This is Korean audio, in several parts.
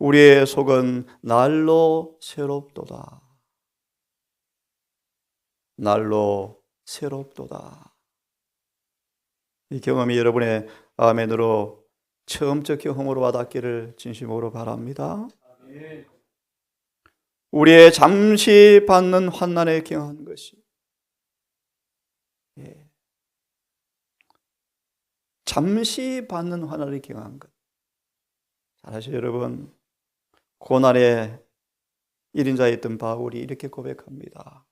우리의 속은 날로 새롭도다. 날로 새롭도다. 이 경험이 여러분의 아멘으로 처음적 경험으로 와닿기를 진심으로 바랍니다. 우리의 잠시 받는 환난에 경한 것이 예. 잠시 받는 환난에 경한 것. 잘 아시죠, 여러분? 고난의 1인자였던 바울이 이렇게 고백합니다.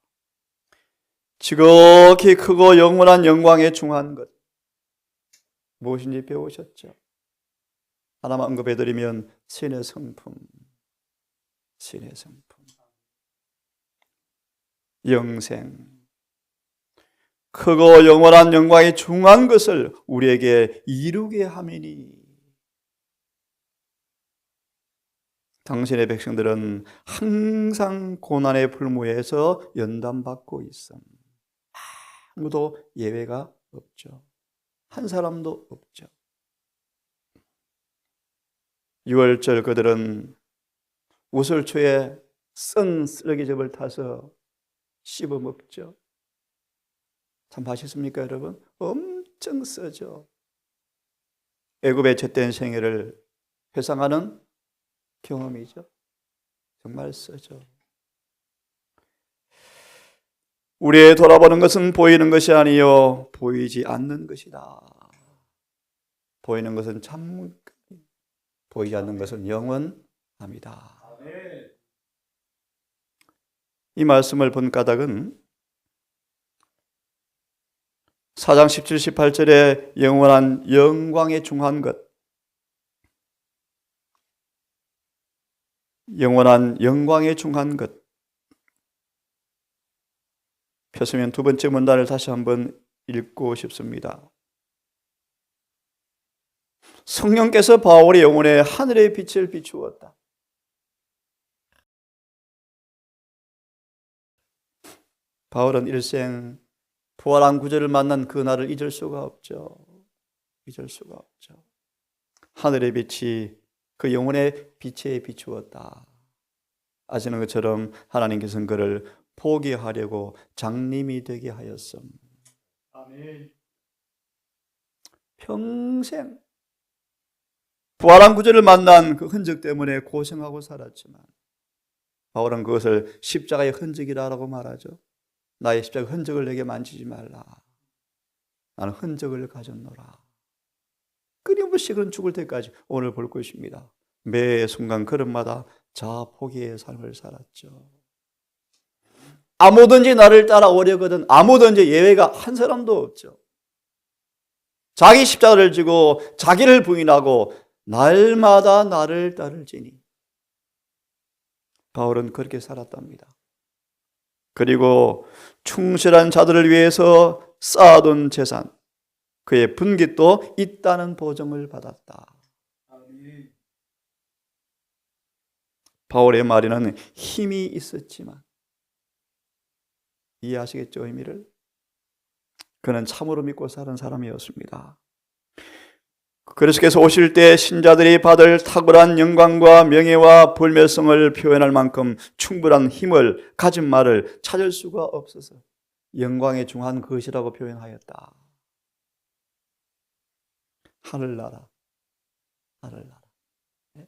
지극히 크고 영원한 영광에 중한 것. 무엇인지 배우셨죠? 하나만 언급해드리면 신의 성품, 신의 성품, 영생, 크고 영원한 영광이 중한 것을 우리에게 이루게 함이니 당신의 백성들은 항상 고난의 불무에서 연단받고 있음. 아무도 예외가 없죠. 한 사람도 없죠. 6월절 그들은 우설초에 쓴 쓰레기즙을 타서 씹어 먹죠. 참 맛있습니까, 여러분? 엄청 쓰죠. 애굽의 젖된 생애를 회상하는 경험이죠. 정말 쓰죠. 우리의 돌아보는 것은 보이는 것이 아니요 보이지 않는 것이다. 보이는 것은 참 보이지 않는 것은 영원합니다. 이 말씀을 본 까닭은 4장 17, 18절에 영원한 영광에 중한 것 영원한 영광에 중한 것 펴서면 두 번째 문단을 다시 한번 읽고 싶습니다. 성령께서 바울의 영혼에 하늘의 빛을 비추었다. 바울은 일생 부활한 구절을 만난 그 날을 잊을 수가 없죠. 잊을 수가 없죠. 하늘의 빛이 그 영혼의 빛에 비추었다. 아시는 것처럼 하나님께서는 그를 포기하려고 장님이 되게 하였음. 아멘. 평생 부활한 구절을 만난 그 흔적 때문에 고생하고 살았지만 바울은 그것을 십자가의 흔적이라고 말하죠. 나의 십자가 흔적을 내게 만지지 말라. 나는 흔적을 가졌노라. 그런 죽을 때까지 오늘 볼 것입니다. 매 순간 걸음마다 자포기의 삶을 살았죠. 아무든지 나를 따라오려거든 아무든지 예외가 한 사람도 없죠. 자기 십자가를 지고 자기를 부인하고 날마다 나를 따를지니 바울은 그렇게 살았답니다. 그리고 충실한 자들을 위해서 쌓아둔 재산, 그의 분깃도 있다는 보증을 받았다. 바울의 말에는 힘이 있었지만 이해하시겠죠 의미를? 그는 참으로 믿고 사는 사람이었습니다. 그리스께서 오실 때 신자들이 받을 탁월한 영광과 명예와 불멸성을 표현할 만큼 충분한 힘을 가진 말을 찾을 수가 없어서 영광에 중한 것이라고 표현하였다. 하늘나라, 하늘나라. 네?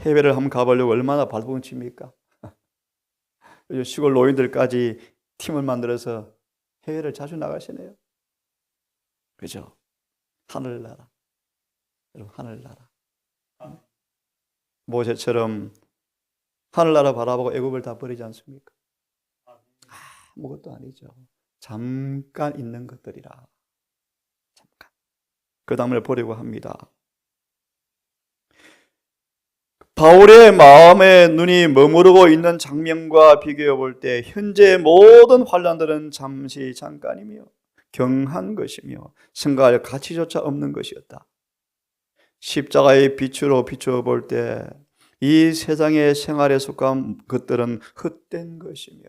해외를 한번 가보려고 얼마나 발버둥칩니까? 시골 노인들까지 팀을 만들어서 해외를 자주 나가시네요. 그죠? 하늘나라. 여러분, 하늘나라. 모세처럼 하늘나라 바라보고 애굽을 다 버리지 않습니까? 아무것도 아니죠. 잠깐 있는 것들이라. 잠깐. 그 다음을 보려고 합니다. 바울의 마음에 눈이 머무르고 있는 장면과 비교해 볼 때 현재 모든 환란들은 잠시 잠깐이며 경한 것이며 생각할 가치조차 없는 것이었다. 십자가의 빛으로 비추어 볼 때 이 세상의 생활에 속한 것들은 헛된 것이며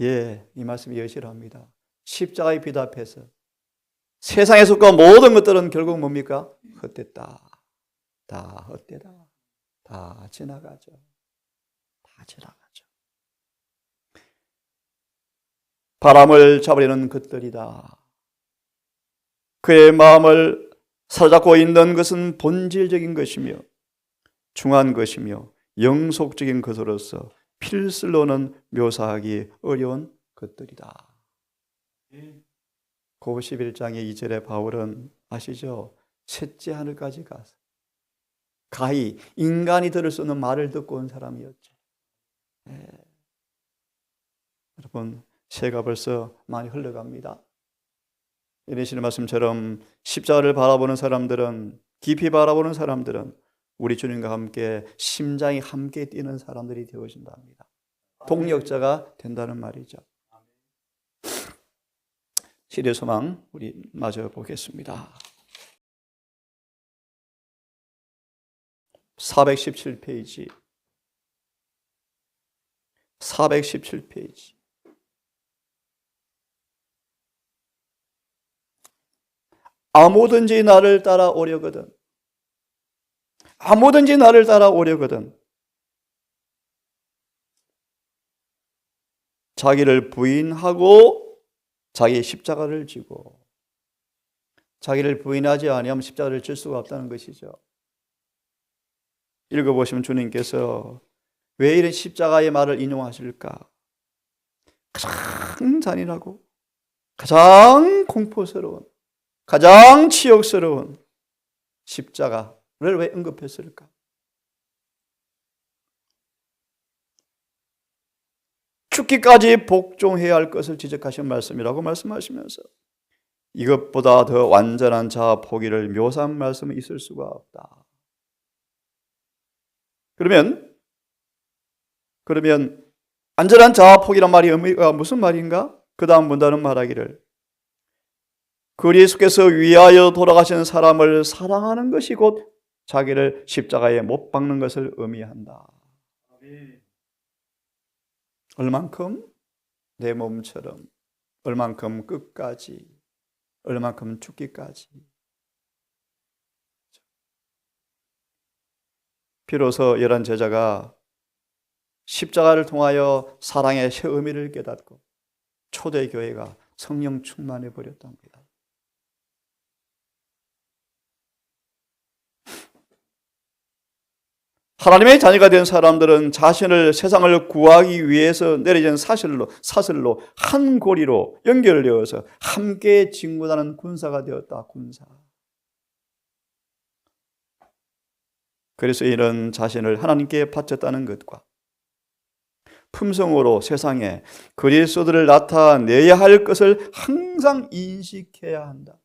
예, 이 말씀이 여실합니다. 십자가의 빛 앞에서 세상에 속한 모든 것들은 결국 뭡니까? 헛됐다. 다 헛되다. 다 지나가죠. 다 지나가죠. 바람을 잡으려는 것들이다. 그의 마음을 사로잡고 있는 것은 본질적인 것이며 중한 것이며 영속적인 것으로서 필슬로는 묘사하기 어려운 것들이다. 고 11장의 2절에 바울은 아시죠? 셋째 하늘까지 가서 가히 인간이 들을 수 있는 말을 듣고 온 사람이었죠. 예. 여러분, 새가 벌써 많이 흘러갑니다. 이러시는 말씀처럼 십자가를 바라보는 사람들은 깊이 바라보는 사람들은 우리 주님과 함께 심장이 함께 뛰는 사람들이 되어진다 합니다. 동력자가 된다는 말이죠. 시대 소망 우리 마저 보겠습니다. 417페이지 417페이지 아무든지 나를 따라오려거든 아무든지 나를 따라오려거든 자기를 부인하고 자기의 십자가를 지고 자기를 부인하지 아니하면 십자가를 질 수가 없다는 것이죠. 읽어보시면 주님께서 왜 이런 십자가의 말을 인용하실까? 가장 잔인하고 가장 공포스러운 가장 치욕스러운 십자가를 왜 언급했을까? 죽기까지 복종해야 할 것을 지적하신 말씀이라고 말씀하시면서 이것보다 더 완전한 자아 포기를 묘사한 말씀은 있을 수가 없다. 그러면 그러면 안전한 자아 포기란 말이 의미가 무슨 말인가? 그 다음 문단은 말하기를 그리스께서 위하여 돌아가신 사람을 사랑하는 것이 곧 자기를 십자가에 못 박는 것을 의미한다. 얼만큼 내 몸처럼 얼만큼 끝까지 얼만큼 죽기까지 비로소 열한 제자가 십자가를 통하여 사랑의 새 의미를 깨닫고 초대 교회가 성령 충만해 버렸답니다. 하나님의 자녀가 된 사람들은 자신을 세상을 구하기 위해서 내려진 사슬로 사슬로 한 고리로 연결되어서 함께 진군하는 군사가 되었다. 군사. 그래서 이런 자신을 하나님께 바쳤다는 것과 품성으로 세상에 그리스도를 나타내야 할 것을 항상 인식해야 한다.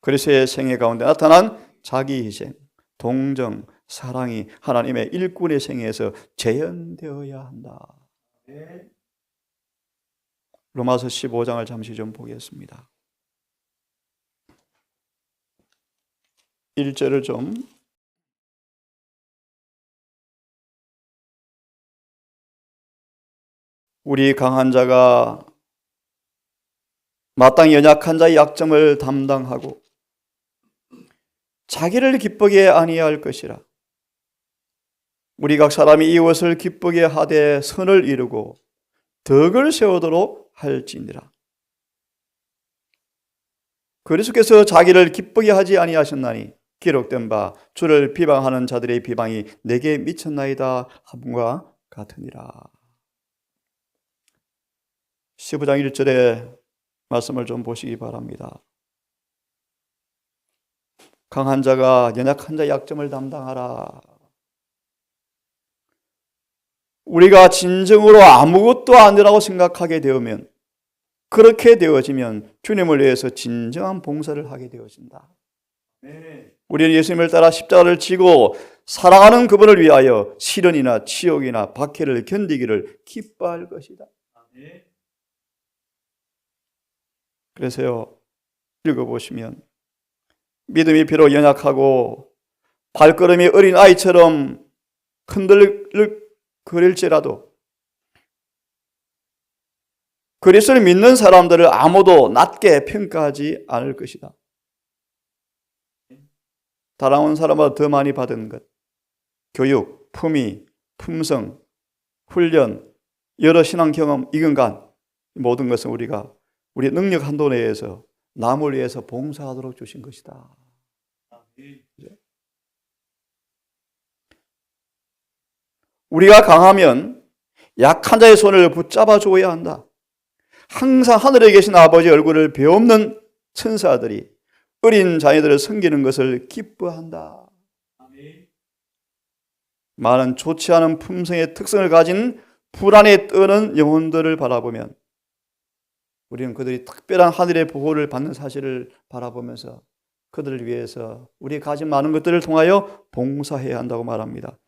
그리스도의 생애 가운데 나타난 자기 희생, 동정, 사랑이 하나님의 일꾼의 생애에서 재현되어야 한다. 로마서 15장을 잠시 좀 보겠습니다. 1절을 좀 우리 강한 자가 마땅히 연약한 자의 약점을 담당하고 자기를 기쁘게 아니할 것이라. 우리 각 사람이 이웃을 기쁘게 하되 선을 이루고 덕을 세우도록 할지니라. 그리스도께서 자기를 기쁘게 하지 아니하셨나니 기록된 바 주를 비방하는 자들의 비방이 내게 미쳤나이다 함과 같으니라. 15장 1절의 말씀을 좀 보시기 바랍니다. 강한 자가 연약한 자 약점을 담당하라. 우리가 진정으로 아무것도 아니라고 생각하게 되면 그렇게 되어지면 주님을 위해서 진정한 봉사를 하게 되어진다. 우리는 예수님을 따라 십자가를 지고 사랑하는 그분을 위하여 시련이나 치욕이나 박해를 견디기를 기뻐할 것이다. 그래서요, 읽어보시면 믿음이 비록 연약하고 발걸음이 어린 아이처럼 흔들거릴지라도 그리스도를 믿는 사람들을 아무도 낮게 평가하지 않을 것이다. 달아온 사람보다 더 많이 받은 것, 교육, 품위, 품성, 훈련, 여러 신앙 경험, 이근간 모든 것은 우리가 우리 능력 한도 내에서 남을 위해서 봉사하도록 주신 것이다. 우리가 강하면 약한 자의 손을 붙잡아 줘야 한다. 항상 하늘에 계신 아버지 얼굴을 배없는 천사들이 어린 자녀들을 섬기는 것을 기뻐한다. 많은 좋지 않은 품성의 특성을 가진 불안에 떠는 영혼들을 바라보면 우리는 그들이 특별한 하늘의 보호를 받는 사실을 바라보면서 그들을 위해서 우리 가진 많은 것들을 통하여 봉사해야 한다고 말합니다.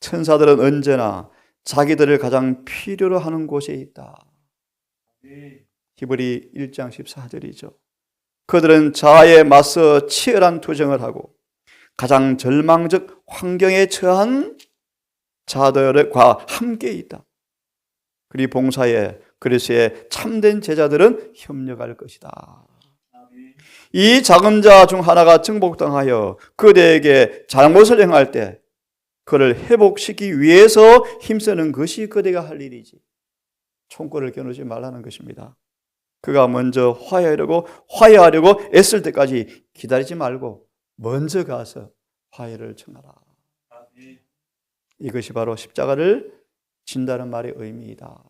천사들은 언제나 자기들을 가장 필요로 하는 곳에 있다. 히브리 1장 14절이죠. 그들은 자아에 맞서 치열한 투쟁을 하고 가장 절망적 환경에 처한 자들과 함께 있다. 그리 봉사에 그리스의 참된 제자들은 협력할 것이다. 이 작은 자 중 하나가 정복당하여 그대에게 잘못을 행할 때 그를 회복시키기 위해서 힘쓰는 것이 그대가 할 일이지. 총구를 겨누지 말라는 것입니다. 그가 먼저 화해하려고 화해하려고 애쓸 때까지 기다리지 말고 먼저 가서 화해를 청하라. 이것이 바로 십자가를 진다는 말의 의미이다.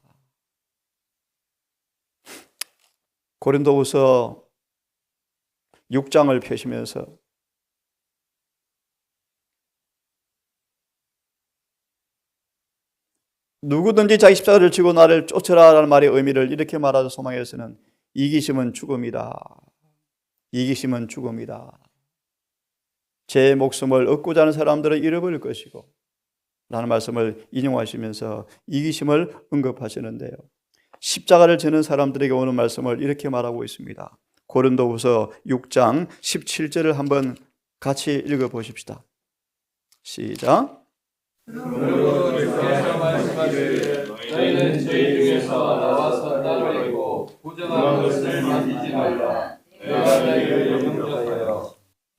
고린도후서 6장을 펴시면서 누구든지 자기 십자가를 지고 나를 쫓으라라는 말의 의미를 이렇게 말하자 소망에서는 이기심은 죽음이다. 이기심은 죽음이다. 제 목숨을 얻고자 하는 사람들은 잃어버릴 것이고 라는 말씀을 인용하시면서 이기심을 언급하시는데요. 십자가를 지는 사람들에게 오는 말씀을 이렇게 말하고 있습니다. 고린도후서 6장 17절을 한번 같이 읽어 보십시다. 시작.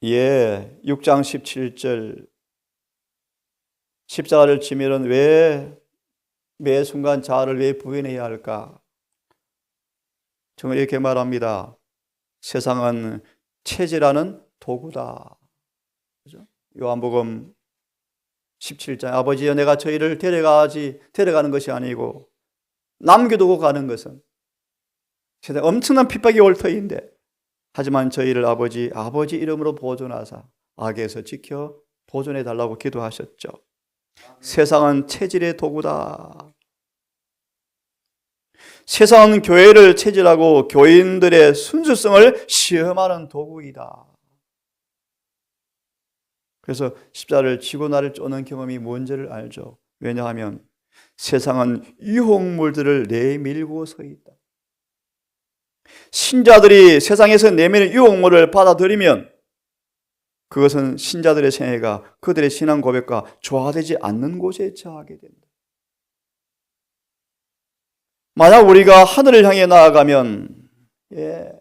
예, 6장 17절 십자가를 지면은 왜 매 순간 자아를 왜 부인해야 할까? 정말 이렇게 말합니다. 세상은 체질하는 도구다. 그죠? 요한복음 17장 아버지여 내가 저희를 데려가지 데려가는 것이 아니고 남겨두고 가는 것은 세상 엄청난 핍박이 올 터인데 하지만 저희를 아버지 아버지 이름으로 보존하사 악에서 지켜 보존해 달라고 기도하셨죠. 세상은 체질의 도구다. 세상은 교회를 체질하고 교인들의 순수성을 시험하는 도구이다. 그래서 십자를 지고 나를 쫓는 경험이 뭔지를 알죠. 왜냐하면 세상은 유혹물들을 내밀고 서 있다. 신자들이 세상에서 내미는 유혹물을 받아들이면 그것은 신자들의 생애가 그들의 신앙 고백과 조화되지 않는 곳에 처하게 된다. 만약 우리가 하늘을 향해 나아가면 예,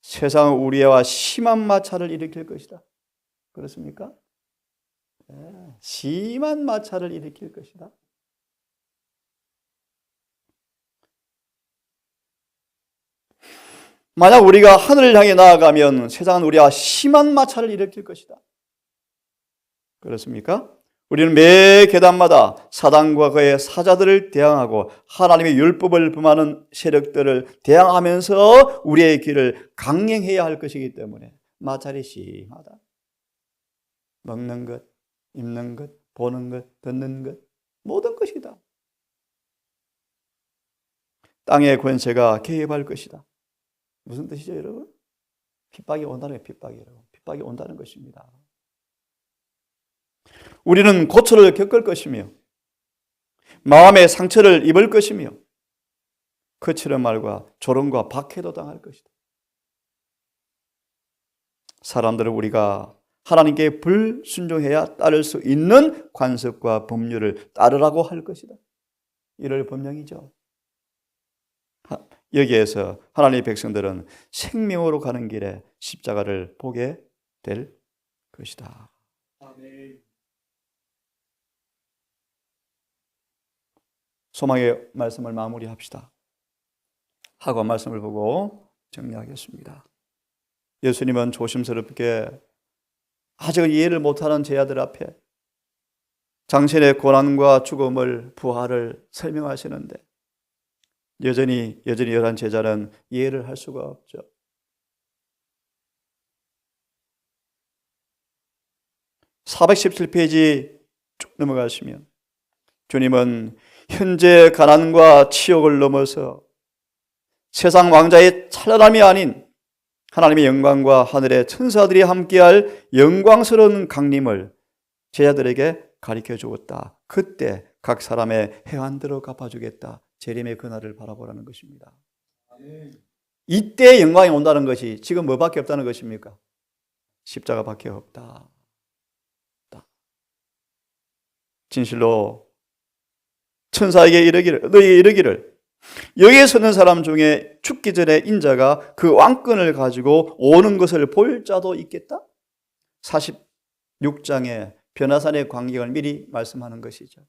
세상은 우리와 심한 마찰을 일으킬 것이다. 그렇습니까? 예, 심한 마찰을 일으킬 것이다. 만약 우리가 하늘을 향해 나아가면 세상은 우리와 심한 마찰을 일으킬 것이다. 그렇습니까? 우리는 매 계단마다 사단과 그의 사자들을 대항하고 하나님의 율법을 범하는 세력들을 대항하면서 우리의 길을 강행해야 할 것이기 때문에 마찰이 심하다. 먹는 것, 입는 것, 보는 것, 듣는 것, 모든 것이다. 땅의 권세가 개입할 것이다. 무슨 뜻이죠, 여러분? 핍박이 온다는 게 핍박이 여러분. 핍박이 온다는 것입니다. 우리는 고초를 겪을 것이며 마음의 상처를 입을 것이며 거칠은 말과 조롱과 박해도 당할 것이다. 사람들은 우리가 하나님께 불순종해야 따를 수 있는 관습과 법률을 따르라고 할 것이다. 이럴 법령이죠. 하- 여기에서 하나님의 백성들은 생명으로 가는 길에 십자가를 보게 될 것이다. 소망의 말씀을 마무리합시다. 하고 말씀을 보고 정리하겠습니다. 예수님은 조심스럽게 아직 이해를 못하는 제자들 앞에 당신의 고난과 죽음을 부활을 설명하시는데 여전히 여전히 열한 제자는 이해를 할 수가 없죠. (417페이지) 쭉 넘어가시면 주님은 현재 가난과 치욕을 넘어서 세상 왕자의 찬란함이 아닌 하나님의 영광과 하늘의 천사들이 함께할 영광스러운 강림을 제자들에게 가르쳐 주었다. 그때 각 사람의 해안대로 갚아주겠다. 재림의 그날을 바라보라는 것입니다. 이때 영광이 온다는 것이 지금 뭐밖에 없다는 것입니까? 십자가밖에 없다. 진실로 천사에게 이르기를 너에게 이르기를 여기에 서는 사람 중에 죽기 전에 인자가 그 왕권을 가지고 오는 것을 볼 자도 있겠다. 46장의 변화산의 광경을 미리 말씀하는 것이죠.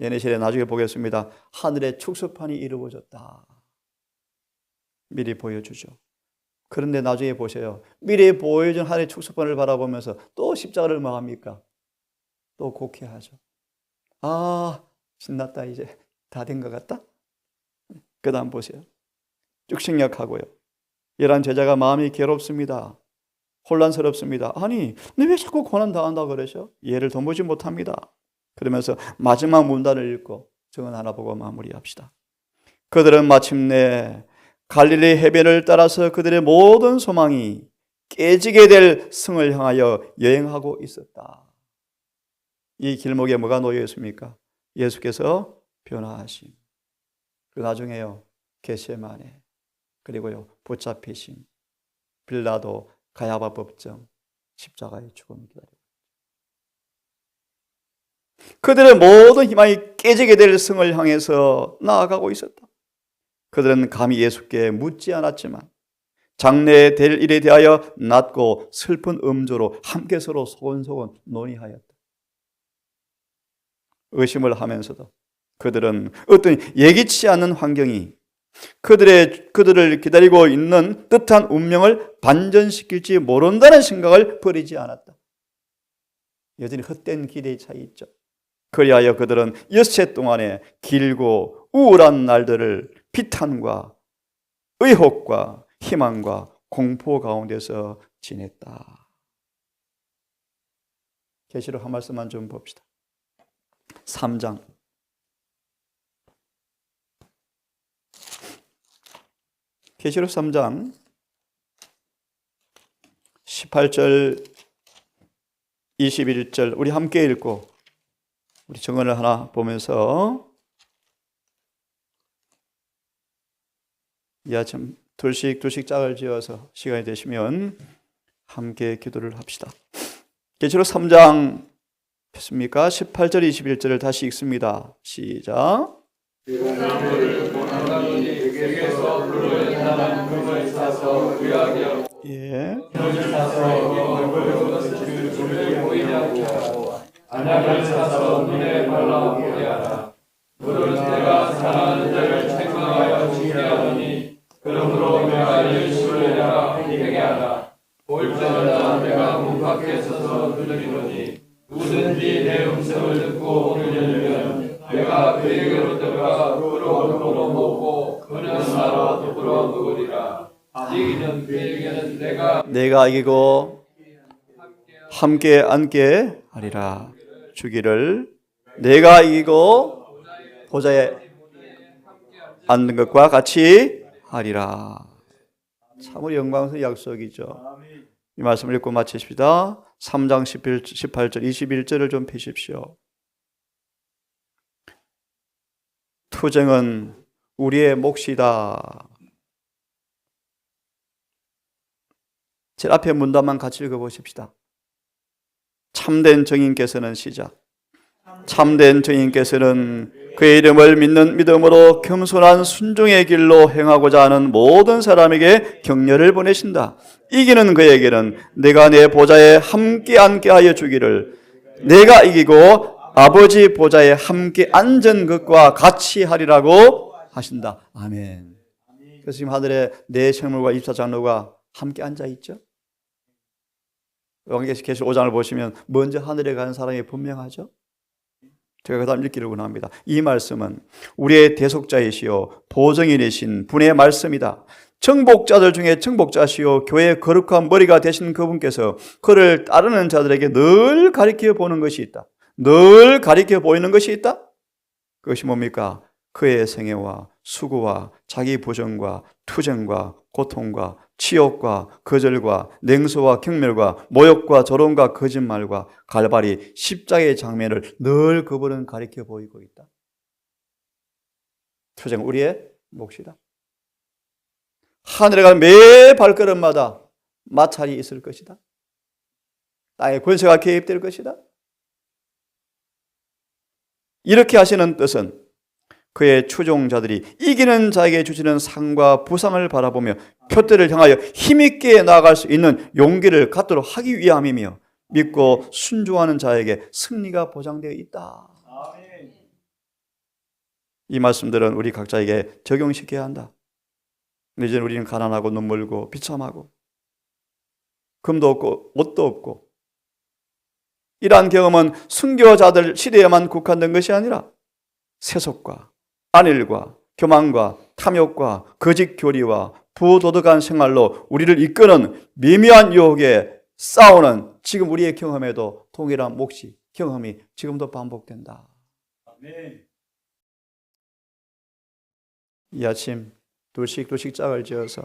예내실에 나중에 보겠습니다. 하늘의 축소판이 이루어졌다. 미리 보여주죠. 그런데 나중에 보세요. 미리 보여준 하늘의 축소판을 바라보면서 또 십자가를 뭐 합니까? 또 곡해하죠. 아, 신났다 이제 다 된 것 같다. 그 다음 보세요. 쭉 생략하고요. 열한 제자가 마음이 괴롭습니다. 혼란스럽습니다. 아니, 왜 자꾸 고난 당한다 그러죠? 이해를 도무지 못합니다. 그러면서 마지막 문단을 읽고 정은 하나 보고 마무리합시다. 그들은 마침내 갈릴리 해변을 따라서 그들의 모든 소망이 깨지게 될 성을 향하여 여행하고 있었다. 이 길목에 뭐가 놓여 있습니까? 예수께서 변화하심. 그 나중에요. 게세마네. 그리고요. 붙잡히심. 빌라도 가야바 법정 십자가의 죽음을 기다리고 그들의 모든 희망이 깨지게 될 성을 향해서 나아가고 있었다. 그들은 감히 예수께 묻지 않았지만 장래에 될 일에 대하여 낮고 슬픈 음조로 함께 서로 소곤소곤 논의하였다. 의심을 하면서도 그들은 어떤 예기치 않은 환경이 그들의 그들을 기다리고 있는 뜻한 운명을 반전시킬지 모른다는 생각을 버리지 않았다. 여전히 헛된 기대의 차이 있죠. 그리하여 그들은 엿새 동안에 길고 우울한 날들을 비탄과 의혹과 희망과 공포 가운데서 지냈다. 계시록 한 말씀만 좀 봅시다. 3장 계시록 3장 18절 21절 우리 함께 읽고 우리 정언을 하나 보면서 이 아침 둘씩 둘씩 짝을 지어서 시간이 되시면 함께 기도를 합시다. 계시록 3장 됐습니까? 18절 21절을 다시 읽습니다. 시작. 예. 안약을 사서 눈에 발라 보게 하라 물은 내가 사랑하는 자를 책망하여 죽게 하더니 그러므로 내가 예수를 내가 되게 하라 올 때마다 내가 문 밖에 서서 두드리노니 누구든지 내 음성을 듣고 열면 내가 그에게로 들어가 그로 더불어 먹고 그는 나로 더불어 먹으리라 이기는 그에게는 내가 내가 이기고 함께 앉게 하리라. 주기를 내가 이기고 보좌에 앉는 것과 같이 하리라. 참으로 영광스러운 약속이죠. 이 말씀을 읽고 마치십시다. 3장 11, 18절, 21절을 좀 펴십시오. 투쟁은 우리의 몫이다. 제 앞에 문단만 같이 읽어보십시다. 참된 정인께서는 시작. 참된 정인께서는 그의 이름을 믿는 믿음으로 겸손한 순종의 길로 행하고자 하는 모든 사람에게 격려를 보내신다. 이기는 그에게는 내가 내 보좌에 함께 앉게 하여 주기를 내가 이기고 아버지 보좌에 함께 앉은 것과 같이 하리라고 하신다. 아멘. 그래서 지금 하늘에 내 생물과 입사 장로가 함께 앉아 있죠. 요한계시 5장을 보시면 먼저 하늘에 가는 사람이 분명하죠. 제가 그 다음 읽기를 원합니다. 이 말씀은 우리의 대속자이시요 보정인이신 분의 말씀이다. 정복자들 중에 정복자시요 교회의 거룩한 머리가 되신 그분께서 그를 따르는 자들에게 늘 가리켜 보는 것이 있다. 늘 가리켜 보이는 것이 있다. 그것이 뭡니까? 그의 생애와 수고와 자기 부정과 투정과 고통과 치욕과 거절과 냉소와 경멸과 모욕과 조롱과 거짓말과 갈바리 십자가의 장면을 늘 그분은 가리켜 보이고 있다. 투정 우리의 몫이다. 하늘에 가는 매 발걸음마다 마찰이 있을 것이다. 땅의 권세가 개입될 것이다. 이렇게 하시는 뜻은 그의 추종자들이 이기는 자에게 주시는 상과 부상을 바라보며 표대를 향하여 힘있게 나아갈 수 있는 용기를 갖도록 하기 위함이며 믿고 순종하는 자에게 승리가 보장되어 있다. 이 말씀들은 우리 각자에게 적용시켜야 한다. 이제 우리는 가난하고 눈물고 비참하고 금도 없고 옷도 없고 이러한 경험은 순교자들 시대에만 국한된 것이 아니라 세속과 안일과 교만과 탐욕과 거짓 교리와 부도덕한 생활로 우리를 이끄는 미묘한 유혹에 싸우는 지금 우리의 경험에도 동일한 몫이 경험이 지금도 반복된다. 이 아침 둘씩 둘씩 짝을 지어서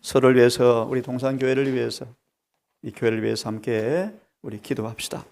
서로를 위해서 우리 동산교회를 위해서 이 교회를 위해서 함께 우리 기도합시다.